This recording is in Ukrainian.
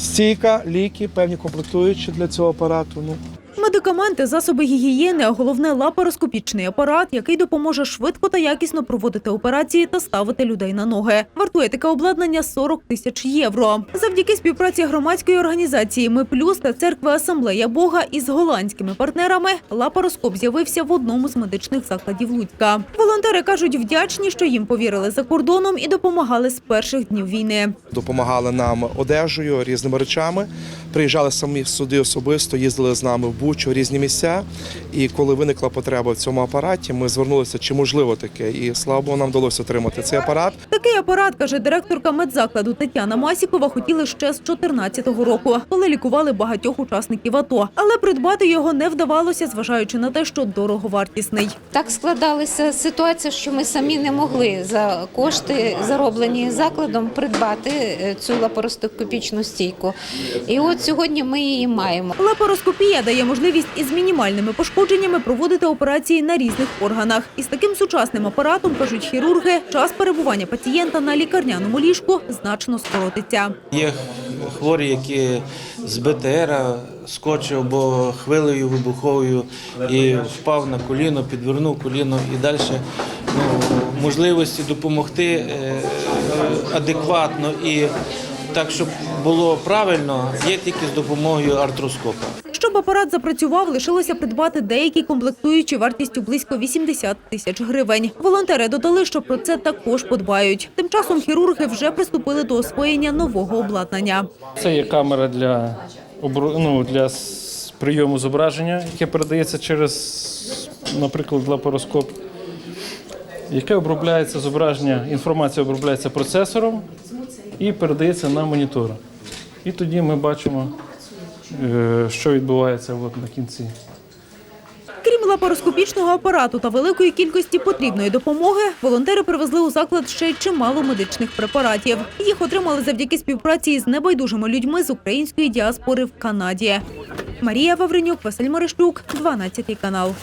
стійка, ліки, певні комплектуючі для цього апарату. Ну, Медикаменти, засоби гігієни, а головне лапароскопічний апарат, який допоможе швидко та якісно проводити операції та ставити людей на ноги. Вартує таке обладнання 40 тисяч євро. Завдяки співпраці громадської організації Ми Плюс та церкви Асамблея Бога із голландськими партнерами лапароскоп з'явився в одному з медичних закладів Луцька. Волонтери кажуть, вдячні, що їм повірили за кордоном і допомагали з перших днів війни. допомагали нам одежею, різними речами. Приїжджали самі сюди особисто, їздили з нами в Бучу, різні місця. І коли виникла потреба в цьому апараті, ми звернулися, чи можливо таке. І слава Богу, нам вдалося отримати цей апарат. Такий апарат, каже директорка медзакладу Тетяна Масікова, хотіли ще з 2014 року, коли лікували багатьох учасників АТО. Але придбати його не вдавалося, зважаючи на те, що дороговартісний. Так складалася ситуація, що ми самі не могли за кошти, зароблені закладом, придбати е, цю лапароскопічну стійку. І от сьогодні ми її маємо. Лапароскопія дає можливість із мінімальними пошкодженнями проводити операції на різних органах. Із таким сучасним апаратом, кажуть хірурги, час перебування пацієнта на лікарняному ліжку значно скоротиться. Є хворі, які з БТРа скочив або хвилею вибуховою і впав на коліно, підвернув коліно і далі ну, можливості допомогти е, адекватно і так, щоб було правильно, є тільки з допомогою артроскопа. Апарат запрацював, лишилося придбати деякі комплектуючі вартістю близько 80 тисяч гривень. Волонтери додали, що про це також подбають. Тим часом хірурги вже приступили до освоєння нового обладнання. Це є камера для, ну, для прийому зображення, яке передається через, наприклад, лапароскоп, яке обробляється зображення, інформація обробляється процесором і передається на монітор. І тоді ми бачимо, що відбувається от на кінці. Крім лапароскопічного апарату та великої кількості потрібної допомоги, волонтери привезли у заклад ще чимало медичних препаратів. Їх отримали завдяки співпраці з небайдужими людьми з української діаспори в Канаді. Марія Вавренюк, Василь Марищук, 12 канал.